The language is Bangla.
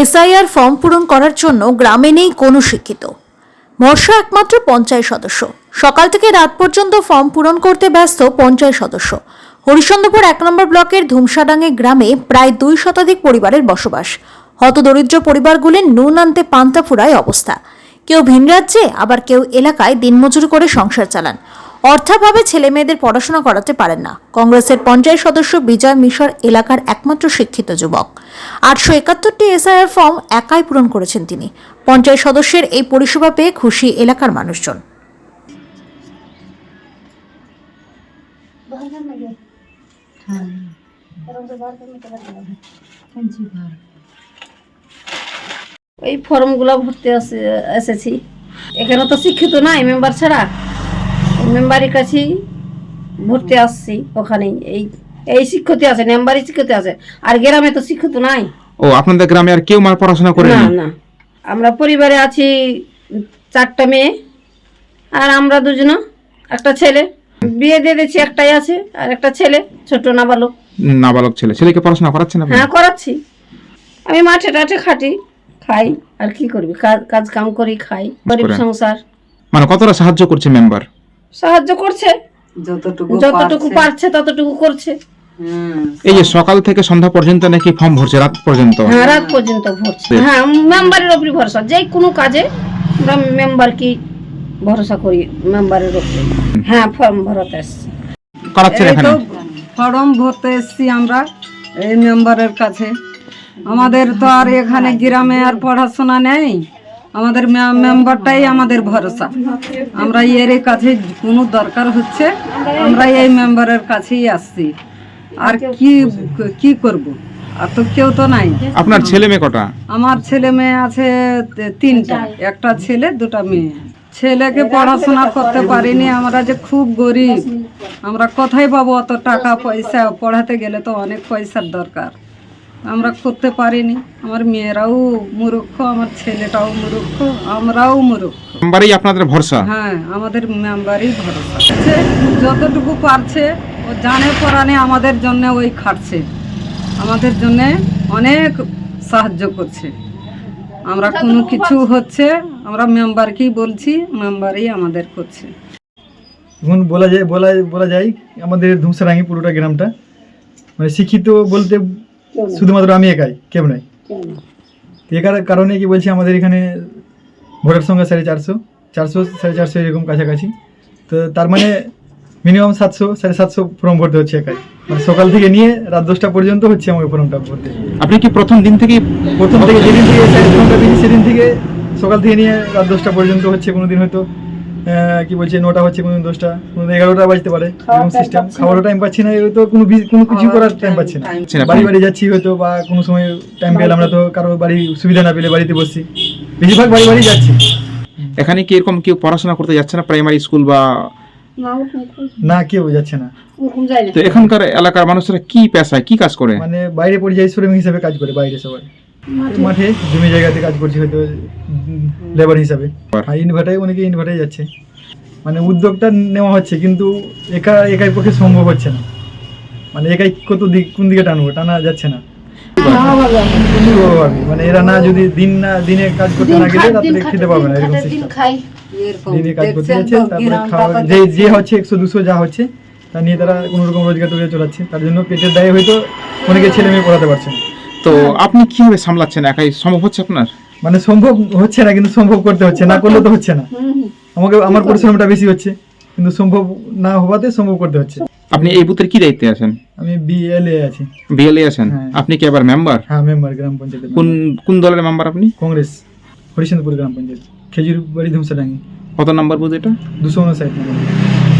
এসআইআর ফর্ম পূরণ করার জন্য গ্রামে নেই কোনো শিক্ষিত। ভরসা একমাত্র পঞ্চায়েত সদস্য। সকাল থেকে রাত পর্যন্ত ফর্ম পূরণ করতে ব্যস্ত পঞ্চায়েত সদস্য। হরিশ্চন্দ্রপুর এক নম্বর ব্লকের ধুমসাডাঙ্গে গ্রামে প্রায় দুই শতাধিক পরিবারের বসবাস। হতদরিদ্র পরিবারগুলির নুন আনতে পান্তা ফুরায় অবস্থা। কেউ ভিন রাজ্যে আবার কেউ এলাকায় দিনমজুরি করে সংসার চালান। অর্থাভাবে ছেলে মেয়েদের পড়াশোনা করাতে পারেন না। কংগ্রেসের পঞ্চায়েত সদস্য বিজয় মিশর এলাকার একমাত্র শিক্ষিত যুবক। আটশো একাত্তরটি এসআইআর ফর্ম একাই পূরণ করেছেন তিনি। পঞ্চায়েত সদস্যের এই পরিষেবা পেয়ে খুশি এলাকার মানুষজন। ওই ফর্মগুলো ভরতে এসেছি। এখানে তো শিক্ষিত নাই, মেম্বার ছাড়া। মেম্বারের কাছেই ভর্তি আসছি ওখানে। এই এই শিক্ষিত আছে মেম্বারই শিক্ষিত আছে। আর গ্রামে তো শিক্ষিত নাই। ও আপনাদের গ্রামে আর কেউ মার পড়াশোনা করে না না। আমরা পরিবারে আছি চারটা মেয়ে আর আমরা দুজন একটা ছেলে। বিয়ে দিয়ে দিয়েছি একটাই আছে আর একটা ছেলে ছোট নাবালক। নাবালক ছেলে। ছেলেকে পড়াশোনা করাচ্ছেন আপনি? হ্যাঁ করাচ্ছি। আমি মাঠে টাঠে খাটি খাই আর কি করবি? কাজ কাজ কাম করি খাই। গরিব সংসার। মানে কতটা সাহায্য করছে মেম্বার? সাহায্য করছে। যতটুকু যতটুকু পারছে। ততটুকু করছে। হুম। এই যে সকাল থেকে সন্ধ্যা পর্যন্ত নাকি ফর্ম ভরছে রাত পর্যন্ত? হ্যাঁ রাত পর্যন্ত ভরছে। হ্যাঁ মেম্বারের উপরে ভরসা। যে কোনো কাজে আমরা মেম্বার কি ভরসা করি মেম্বারের উপরে। হ্যাঁ ফর্ম ভরতে আসছে করাচ্ছেন এখানে? ফর্ম ভরতে এসছি আমরা এই মেম্বারের কাছে। আমাদের তো আর এখানে গ্রামে আর পড়াশোনা নেই। আমাদের মেম্বারটাই আমাদের ভরসা। আমরা এর কাছে কোনো দরকার হচ্ছে আমরা এই মেম্বারের কাছেই আসছি। আর কি কি করব? আর তো কেউ তো নাই। আপনার ছেলে মেয়ে কটা? আমার ছেলে মেয়ে আছে তিনটা। একটা ছেলে দুটা মেয়ে। ছেলেকে পড়াশোনা করতে পারিনি আমরা যে খুব গরিব। আমরা কোথায় পাবো অত টাকা পয়সা? পড়াতে গেলে তো অনেক পয়সার দরকার। আমরা করতে পারিনি। আমার মেয়েরাও মূর্খ আমার ছেলেটাও মূর্খ আমরাও মূর্খ। মেম্বারই আপনাদের ভরসা? হ্যাঁ আমাদের মেম্বারই ভরসা। সে যতটুকু পারছে ও জানে পরানে আমাদের জন্য ওই খাটছে। আমাদের জন্য অনেক সাহায্য করছে। আমরা কোনো কিছু হচ্ছে আমরা মেম্বারকেই বলছি মেম্বারই আমাদের করছে। এখন বলা যায় বলা বলা যায় আমাদের ধুমসারাঙ্গি পুরোটা গ্রামটা। মানে শিক্ষিত বলতে শুধুমাত্র আমি একাই কেউ নাই। তো একার কারণে কি বলছি আমাদের এখানে ভোটার সংখ্যা সাড়ে চারশো চারশো সাড়ে চারশো এরকম কাছাকাছি। তো তার মানে মিনিমাম সাতশো সাড়ে সাতশো ফর্ম ভরতে হচ্ছে একাই। মানে সকাল থেকে নিয়ে রাত দশটা পর্যন্ত হচ্ছে আমাকে ফর্মটা ভরতে। আপনি কি প্রথম দিন থেকেই প্রথম থেকে যেদিন থেকে ফর্মটা দিয়েছি সেদিন থেকে সকাল থেকে নিয়ে রাত দশটা পর্যন্ত হচ্ছে কোনো দিন হয়তো। কি বলছে নটা হচ্ছে কোনো দশটা কোনো এগারোটা বাজতে পারে এরকম সিস্টেম খাওয়ারও টাইম পাচ্ছি না এর তো কোনো কোনো কিছু করার টাইম পাচ্ছি না। বাড়ি বাড়ি যাচ্ছি হয়তো বা কোনো সময় টাইম পেলে আমরা তো কারও বাড়ি সুবিধা না পেলে বাড়িতে বসছি। বেশিরভাগ বাড়ি বাড়ি যাচ্ছি। এখানে কি এরকম কেউ পড়াশোনা করতে যাচ্ছে না প্রাইমারি স্কুল বা না কেউ যাচ্ছে না। তো এখানকার এলাকার মানুষরা কি পেশায় কি কাজ করে? মানে বাইরে পরিযায়ী শ্রমিক হিসেবে কাজ করে বাইরে সবাই। মাঠে। জমি জায়গাতে কাজ করছে হয়তো লেবার হিসাবে। আর ইনভার্টারে অনেকে ইনভার্টারে যাচ্ছে। মানে উদ্যোগটা নেওয়া হচ্ছে কিন্তু একা একাই পক্ষে সম্ভব হচ্ছে না। মানে একাই কত দিক কোন দিকে টানবো টানা যাচ্ছে না। মানে এরা না যদি দিন না দিনে কাজ করতে না গেলে রাত্রে খেতে পাবে না এরকম দিনে কাজ করতে যাচ্ছে তারপরে খাওয়া যে যে হচ্ছে একশো দুশো যা হচ্ছে তা নিয়ে তারা কোনো রকম রোজগার টোজগার চালাচ্ছে। তার জন্য পেটের দায়ে হয়তো অনেকে ছেলে মেয়ে পড়াতে পারছে না। তো আপনি কীভাবে সামলাচ্ছেন? একাই সম্ভব হচ্ছে আপনার? মানে সম্ভব হচ্ছে না কিন্তু সম্ভব করতে হচ্ছে না করলে তো হচ্ছে না। আমাকে আমার পরিশ্রমটা বেশি হচ্ছে কিন্তু সম্ভব না হওয়াতে সম্ভব করতে হচ্ছে। আপনি এই বুথের কি দায়িত্বে আছেন? আমি বিএলএ আছি। বিএলএ আছেন? হ্যাঁ। আপনি কি আবার মেম্বার হ্যাঁ মেম্বার গ্রাম পঞ্চায়েত কোন কোন দলের মেম্বার আপনি? কংগ্রেস হরিশ্চন্দ্রপুর গ্রাম পঞ্চায়েত খেজুর বাড়ি ধুমসাডাঙ্গি কত নাম্বার বুথ এটা? দুশো উনষাট নম্বর।